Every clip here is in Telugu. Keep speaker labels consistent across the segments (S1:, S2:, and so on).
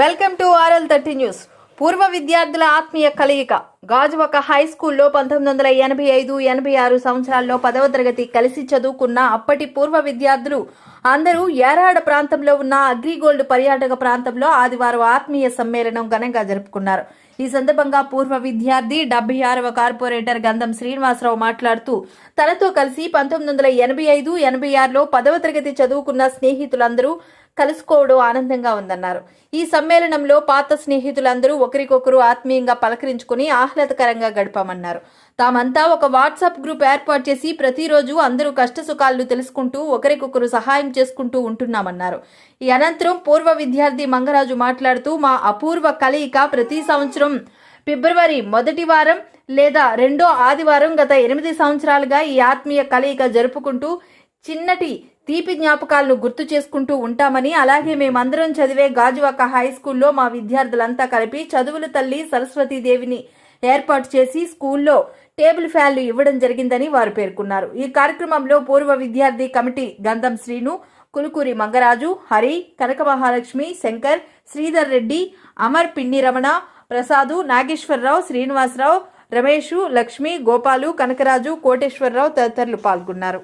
S1: Welcome to RL thirty news. పూర్వ విద్యార్థుల ఆత్మీయ కలయిక. గాజువక హై స్కూల్లో పంతొమ్మిది వందల ఎనభై ఐదు ఎనభై ఆరు సంవత్సరాల్లో పదవ తరగతి కలిసి చదువుకున్న అప్పటి పూర్వ విద్యార్థులు అందరూ ఏరాడ ప్రాంతంలో ఉన్న అగ్రిగోల్డ్ పర్యాటక ప్రాంతంలో ఆదివారం ఆత్మీయ సమ్మేళనం ఘనంగా జరుపుకున్నారు. ఈ సందర్భంగా పూర్వ విద్యార్థి డెబ్బై ఆరవ కార్పొరేటర్ గంధం శ్రీనివాసరావు మాట్లాడుతూ తనతో కలిసి పంతొమ్మిది వందల ఎనభై ఐదు ఎనభై ఆరులో పదవ తరగతి చదువుకున్న స్నేహితులందరూ కలుసుకోవడం ఆనందంగా ఉందన్నారు. ఈ సమ్మేళనంలో పాత స్నేహితులందరూ ఒకరికొకరు ఆత్మీయంగా పలకరించుకుని ఆహ్లాదకరంగా గడిపామన్నారు. తామంతా ఒక వాట్సాప్ గ్రూప్ ఏర్పాటు చేసి ప్రతిరోజు అందరూ కష్టసుఖాలను తెలుసుకుంటూ ఒకరికొకరు సహాయం చేసుకుంటూ ఉంటున్నామన్నారు. ఈ అనంతరం పూర్వ విద్యార్థి మంగరాజు మాట్లాడుతూ మా అపూర్వ కలయిక ప్రతి సంవత్సరం ఫిబ్రవరి మొదటి వారం లేదా రెండో ఆదివారం గత ఎనిమిది సంవత్సరాలుగా ఈ ఆత్మీయ కలయిక జరుపుకుంటూ చిన్నటి తీపి జ్ఞాపకాలను గుర్తు చేసుకుంటూ ఉంటామని అలాగే మేమందరం చదివే గాజువాక హై స్కూల్లో మా విద్యార్థులంతా కలిపి చదువుల తల్లి సరస్వతీదేవిని ఏర్పాటు చేసి స్కూల్లో టేబుల్ ఫ్యాన్లు ఇవ్వడం జరిగిందని వారు పేర్కొన్నారు. ఈ కార్యక్రమంలో పూర్వ విద్యార్థి కమిటీ గంధం శ్రీను కులుకూరి మంగరాజు హరి కనక మహాలక్ష్మి శంకర్ శ్రీధర్ రెడ్డి అమర్ పిన్ని రమణ ప్రసాదు నాగేశ్వరరావు శ్రీనివాసరావు రమేషు లక్ష్మి గోపాలు కనకరాజు కోటేశ్వరరావు తదితరులు పాల్గొన్నారు.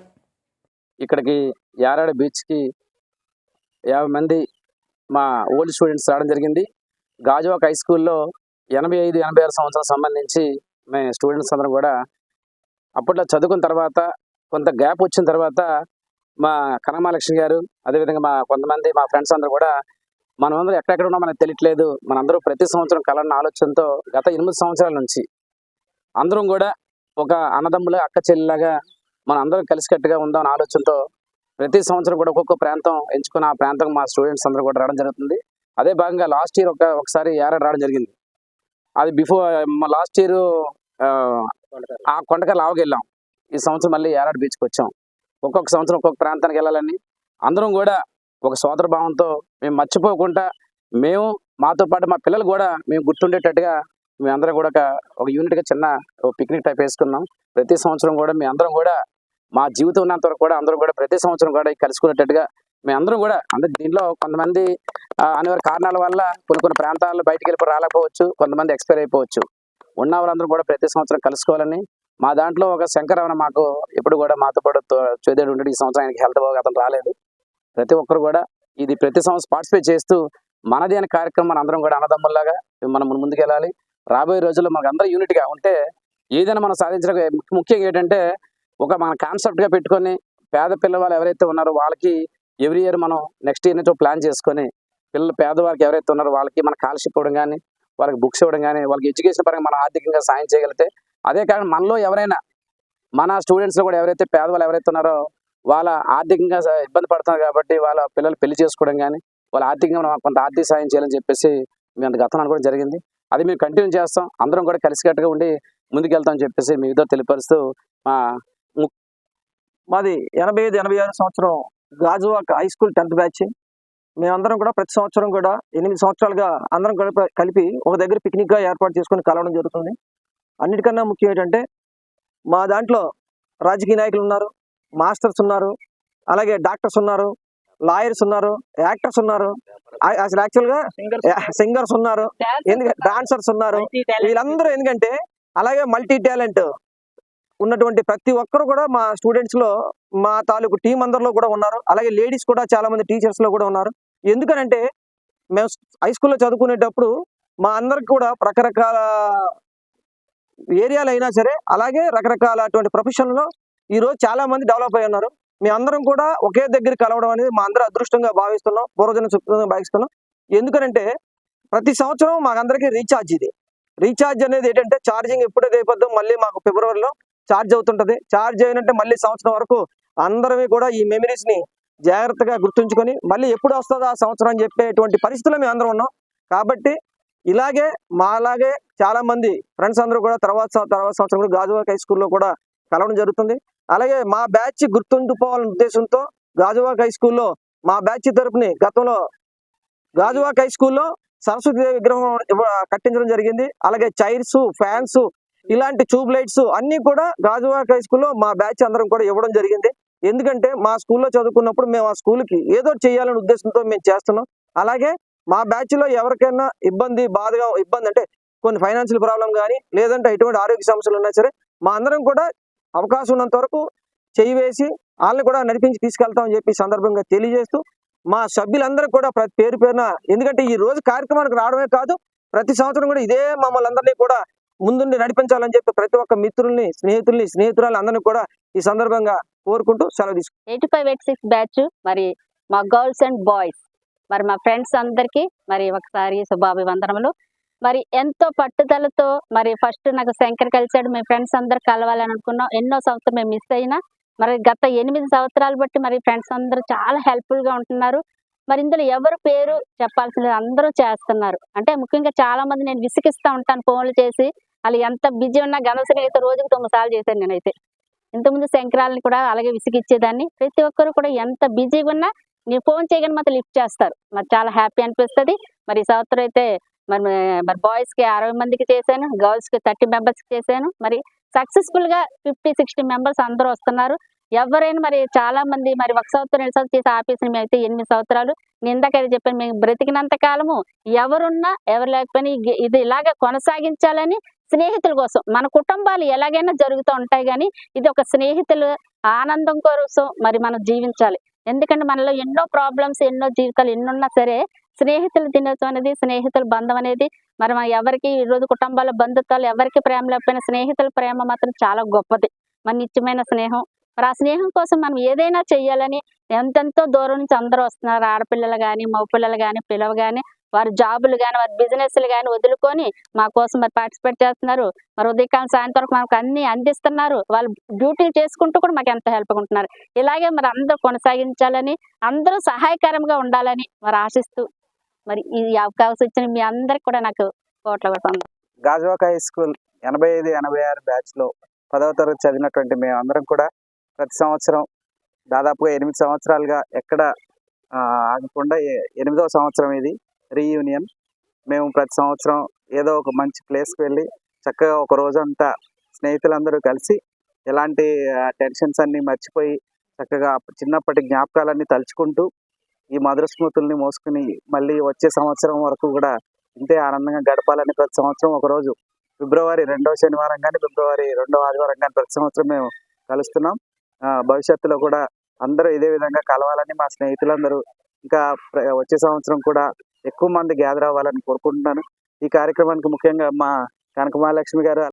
S2: ఇక్కడికి యారాడ బీచ్కి యాభై మంది మా ఓల్డ్ స్టూడెంట్స్ రావడం జరిగింది. గాజువాక్ హై స్కూల్లో ఎనభై ఐదు ఎనభై ఆరు సంవత్సరాలకు సంబంధించి మేము స్టూడెంట్స్ అందరం కూడా అప్పట్లో చదువుకున్న తర్వాత కొంత గ్యాప్ వచ్చిన తర్వాత మా కనమాలక్ష్మి గారు అదేవిధంగా మా కొంతమంది మా ఫ్రెండ్స్ అందరూ కూడా మనమందరం ఎక్కడెక్కడ ఉన్నా మనకు తెలియట్లేదు. మనందరూ ప్రతి సంవత్సరం కలన్న ఆలోచనతో గత ఎనిమిది సంవత్సరాల నుంచి అందరం కూడా ఒక అన్నదమ్ముల అక్క చెల్లిలాగా మన అందరం కలిసికట్టుగా ఉందాం ఆలోచనతో ప్రతి సంవత్సరం కూడా ఒక్కొక్క ప్రాంతం ఎంచుకుని ఆ ప్రాంతం మా స్టూడెంట్స్ అందరూ కూడా రావడం జరుగుతుంది. అదే భాగంగా లాస్ట్ ఇయర్ ఒక ఒకసారి యారాడ రావడం జరిగింది. అది బిఫోర్ లాస్ట్ ఇయర్ ఆ కొండకల్ లావకి వెళ్ళాం. ఈ సంవత్సరం మళ్ళీ యారాడ బీచ్కి వచ్చాం. ఒక్కొక్క సంవత్సరం ఒక్కొక్క ప్రాంతానికి వెళ్ళాలని అందరం కూడా ఒక సోదర భావంతో మేము మర్చిపోకుండా మేము మాతో పాటు మా పిల్లలు కూడా మేము గుర్తుండేటట్టుగా మేమందరం కూడా ఒక- ఒక యూనిట్గా చిన్న పిక్నిక్ టైప్ వేసుకున్నాం. ప్రతి సంవత్సరం కూడా మీ అందరం కూడా మా జీవితం ఉన్నంత వరకు కూడా అందరూ కూడా ప్రతి సంవత్సరం కూడా కలుసుకునేటట్టుగా మేము అందరం కూడా అంటే దీంట్లో కొంతమంది ఆ, కారణాల వల్ల కొన్ని కొన్ని ప్రాంతాల్లో బయటికి వెళ్ళి రాలేకపోవచ్చు కొంతమంది ఎక్స్పైర్ అయిపోవచ్చు. ఉన్న వాళ్ళందరూ కూడా ప్రతి సంవత్సరం కలుసుకోవాలని మా దాంట్లో ఒక శంకరవన మాకు ఎప్పుడు కూడా మాతో పాటు చూదేడు ఉండడు. ఈ సంవత్సరం ఆయనకి హెల్త్ బాగా అతను రాలేదు. ప్రతి ఒక్కరు కూడా ఇది ప్రతి సంవత్సరం పార్టిసిపేట్ చేస్తూ మనది అనే కార్యక్రమం అందరం కూడా అన్నదమ్ముల్లాగా మనం ముందుకు వెళ్ళాలి రాబోయే రోజుల్లో మనకు అందరూ యూనిట్గా ఉంటే ఏదైనా మనం సాధించడం ముఖ్యంగా ఏంటంటే ఒక మన కాన్సెప్ట్గా పెట్టుకొని పేద పిల్లవాళ్ళు ఎవరైతే ఉన్నారో వాళ్ళకి ఎవ్రీ ఇయర్ మనం నెక్స్ట్ ఇయర్ నుంచి ప్లాన్ చేసుకొని పిల్లలు పేదవారికి ఎవరైతే ఉన్నారో వాళ్ళకి మన కాలర్షిప్ ఇవ్వడం కానీ వాళ్ళకి బుక్స్ ఇవ్వడం కానీ వాళ్ళకి ఎడ్యుకేషన్ పరంగా మనం ఆర్థికంగా సాయం చేయగలిగితే అదే కాకుండా మనలో ఎవరైనా మన స్టూడెంట్స్ కూడా ఎవరైతే పేదవాళ్ళు ఎవరైతే ఉన్నారో వాళ్ళ ఆర్థికంగా ఇబ్బంది పడుతున్నారు కాబట్టి వాళ్ళ పిల్లలు పెళ్ళి చేసుకోవడం కానీ వాళ్ళ ఆర్థికంగా మనం కొంత ఆర్థిక సాయం చేయాలని చెప్పేసి మేము అంత గతం అనుకోవడం జరిగింది. అది మేము కంటిన్యూ చేస్తాం. అందరం కూడా కలిసికట్టుగా ఉండి ముందుకెళ్తాం అని చెప్పేసి మీ ఇద్దరు తెలియపరుస్తూ మా
S3: మాది ఎనభై ఐదు ఎనభై ఆరు సంవత్సరం Gajuwaka high school tenth batch మేమందరం కూడా ప్రతి సంవత్సరం కూడా ఎనిమిది సంవత్సరాలుగా అందరం కలిపి కలిపి ఒక దగ్గర పిక్నిక్గా ఏర్పాటు చేసుకొని కలవడం జరుగుతుంది. అన్నిటికన్నా ముఖ్యం ఏంటంటే మా దాంట్లో రాజకీయ నాయకులు ఉన్నారు మాస్టర్స్ ఉన్నారు అలాగే డాక్టర్స్ ఉన్నారు లాయర్స్ ఉన్నారు యాక్టర్స్ ఉన్నారు. అసలు యాక్చువల్గా సింగర్స్ ఉన్నారు ఎందుకంటే డాన్సర్స్ ఉన్నారు. వీళ్ళందరూ ఎందుకంటే అలాగే మల్టీ టాలెంట్ ఉన్నటువంటి ప్రతి ఒక్కరు కూడా మా స్టూడెంట్స్లో మా తాలూకు టీం అందరిలో కూడా ఉన్నారు. అలాగే లేడీస్ కూడా చాలా మంది టీచర్స్లో కూడా ఉన్నారు. ఎందుకనంటే మేము హై స్కూల్లో చదువుకునేటప్పుడు మా అందరికి కూడా రకరకాల ఏరియాలు అయినా సరే అలాగే రకరకాల అటువంటి ప్రొఫెషన్లో ఈ రోజు చాలా మంది డెవలప్ అయి ఉన్నారు. మీ అందరం కూడా ఒకే దగ్గర కలవడం అనేది మా అందరూ అదృష్టంగా భావిస్తున్నాం పూర్వజన సుకృతంగా భావిస్తున్నాం. ఎందుకనంటే ప్రతి సంవత్సరం మాకందరికీ రీఛార్జ్ ఇది. రీఛార్జ్ అనేది ఏంటంటే ఛార్జింగ్ ఎప్పుడైతే అయిపోద్దాం మళ్ళీ మాకు ఫిబ్రవరిలో ఛార్జ్ అవుతుంటుంది. ఛార్జ్ అయినంటే మళ్ళీ సంవత్సరం వరకు అందరమే కూడా ఈ మెమరీస్ని జాగ్రత్తగా గుర్తుంచుకొని మళ్ళీ ఎప్పుడు వస్తుందో ఆ సంవత్సరం అని చెప్పేటువంటి పరిస్థితుల్లో మేము అందరం ఉన్నాం. కాబట్టి ఇలాగే మా అలాగే చాలా మంది ఫ్రెండ్స్ అందరూ కూడా తర్వాత తర్వాత సంవత్సరం కూడా గాజువాక్ హై స్కూల్లో కూడా కలవడం జరుగుతుంది. అలాగే మా బ్యాచ్ గుర్తుండిపోవాలనే ఉద్దేశంతో గాజువాక్ హై స్కూల్లో మా బ్యాచ్ తరపుని గతంలో గాజువాక్ హై స్కూల్లో సరస్వతి దేవి విగ్రహం కట్టించడం జరిగింది. అలాగే చైర్స్ ఫ్యాన్స్ ఇలాంటి ట్యూబ్ లైట్స్ అన్ని కూడా గాజువాక హై స్కూల్లో మా బ్యాచ్ అందరం కూడా ఇవ్వడం జరిగింది. ఎందుకంటే మా స్కూల్లో చదువుకున్నప్పుడు మేము ఆ స్కూల్కి ఏదో చేయాలనే ఉద్దేశంతో మేము చేస్తున్నాం. అలాగే మా బ్యాచ్లో ఎవరికైనా ఇబ్బంది బాధగా ఇబ్బంది అంటే కొన్ని ఫైనాన్షియల్ ప్రాబ్లం కానీ లేదంటే ఎటువంటి ఆరోగ్య సమస్యలు ఉన్నా సరే మా అందరం కూడా అవకాశం ఉన్నంత వరకు చేయి వేసి వాళ్ళని కూడా నడిపించి తీసుకెళ్తామని చెప్పి సందర్భంగా తెలియజేస్తూ మా సభ్యులందరూ కూడా ప్రతి పేరు పేరున ఎందుకంటే ఈ రోజు కార్యక్రమానికి రావడమే కాదు ప్రతి సంవత్సరం కూడా ఇదే మమ్మల్ని అందరినీ కూడా ముందుండి నడిపించాలని చెప్పి ప్రతి ఒక్క మిత్రుల్ని స్నేహితుల్ని స్నేహితురాలు అందరినీ కూడా ఈ సందర్భంగా కోరుకుంటూ సెలవు తీసుకుంటాం
S4: eighty five eight six batch మరి మా గర్ల్స్ అండ్ బాయ్స్ మరి మా ఫ్రెండ్స్ అందరికీ మరి ఒకసారి శుభాభివందనములు. మరి ఎంతో పట్టుదలతో మరి ఫస్ట్ నాకు శంకర్ కలిసాడు మీ ఫ్రెండ్స్ అందరు కలవాలని అనుకున్నాం. ఎన్నో సంవత్సరం మేము మిస్ అయినా మరి గత ఎనిమిది సంవత్సరాలు బట్టి మరి ఫ్రెండ్స్ అందరూ చాలా హెల్ప్ఫుల్గా గా ఉంటున్నారు. మరి ఇందులో ఎవరు పేరు చెప్పాల్సింది అందరూ చేస్తున్నారు. అంటే ముఖ్యంగా చాలా మంది నేను విసిగిస్తా ఉంటాను ఫోన్లు చేసి వాళ్ళు ఎంత బిజీ ఉన్నా గణశ్రీ అయితే రోజుకు తొమ్మిది సార్లు చేశాను నేనైతే. ఇంతకుముందు శంకరాలని కూడా అలాగే విసిగిచ్చేదాన్ని. ప్రతి ఒక్కరు కూడా ఎంత బిజీగా ఉన్నా మీరు ఫోన్ చేయగానే మాత్రం లిఫ్ట్ చేస్తారు. మరి చాలా హ్యాపీ అనిపిస్తుంది. మరి ఈ సంవత్సరం అయితే మరి మరి బాయ్స్కి అరవై మందికి చేశాను గర్ల్స్కి థర్టీ మెంబర్స్కి చేశాను. మరి సక్సెస్ఫుల్గా ఫిఫ్టీ సిక్స్టీ మెంబర్స్ అందరూ వస్తున్నారు. ఎవరైనా మరి చాలా మంది మరి ఒక సంవత్సరం రెండు సంవత్సరం చేసి ఆపేసిన మేము అయితే ఎనిమిది సంవత్సరాలు నేను ఇందాక చెప్పాను. మేము బ్రతికినంత కాలము ఎవరున్నా ఎవరు లేకపోయినా ఇది- ఇది ఇలాగ కొనసాగించాలని స్నేహితుల కోసం మన కుటుంబాలు ఎలాగైనా జరుగుతూ ఉంటాయి కానీ ఇది ఒక స్నేహితులు ఆనందం కోసం మరి మనం జీవించాలి. ఎందుకంటే మనలో ఎన్నో ప్రాబ్లమ్స్ ఎన్నో జీవితాలు ఎన్నున్నా సరే స్నేహితుల దినోత్సవం అనేది స్నేహితుల బంధం అనేది మరి మన ఎవరికి ఈ రోజు కుటుంబాల బంధుత్వాలు ఎవరికి ప్రేమ లేకపోయినా స్నేహితుల ప్రేమ మాత్రం చాలా గొప్పది. మన నిత్యమైన స్నేహం. మరి ఆ స్నేహం కోసం మనం ఏదైనా చెయ్యాలని ఎంతెంతో దూరం నుంచి అందరూ వస్తున్నారు. ఆడపిల్లలు కానీ మగపిల్లలు కానీ పిల్లలు కానీ వారి జాబులు కానీ వారి బిజినెస్లు కానీ వదులుకొని మా కోసం మరి పార్టిసిపేట్ చేస్తున్నారు. మరి ఉదయకాలం సాయంత్రం వరకు మనకు అన్ని అందిస్తున్నారు. వాళ్ళు డ్యూటీలు చేసుకుంటూ కూడా మాకు ఎంత హెల్ప్ ఉంటున్నారు. ఇలాగే మరి అందరూ కొనసాగించాలని అందరూ సహాయకరంగా ఉండాలని మరి ఆశిస్తూ మరి ఈ అవకాశం ఇచ్చిన మీ అందరికి కూడా నాకు కోట్ల పెడుతుంది
S5: గాజువాక హై స్కూల్ ఎనభై ఐదు ఎనభై ఆరు బ్యాచ్లో పదవ తరగతి చదివినటువంటి మేమందరం కూడా ప్రతి సంవత్సరం దాదాపుగా ఎనిమిది సంవత్సరాలుగా ఎక్కడ ఆగకుండా ఎనిమిదవ సంవత్సరం ఇది రీయూనియన్. మేము ప్రతి సంవత్సరం ఏదో ఒక మంచి ప్లేస్కి వెళ్ళి చక్కగా ఒక రోజంతా స్నేహితులందరూ కలిసి ఎలాంటి టెన్షన్స్ అన్నీ మర్చిపోయి చక్కగా చిన్నప్పటి జ్ఞాపకాలన్నీ తలుచుకుంటూ ఈ మధుర స్మృతుల్ని మోసుకుని మళ్ళీ వచ్చే సంవత్సరం వరకు కూడా ఇంతే ఆనందంగా గడపాలని ప్రతి సంవత్సరం ఒకరోజు ఫిబ్రవరి రెండవ శనివారం కానీ ఫిబ్రవరి రెండవ ఆదివారం కానీ ప్రతి సంవత్సరం మేము కలుస్తున్నాం. భవిష్యత్తులో కూడా అందరూ ఇదే విధంగా కలవాలని మా స్నేహితులందరూ ఇంకా ప్ర- వచ్చే సంవత్సరం కూడా ఎక్కువ మంది గ్యాదర్ అవ్వాలని కోరుకుంటున్నాను. ఈ కార్యక్రమానికి ముఖ్యంగా మా కనక మహాలక్ష్మి గారు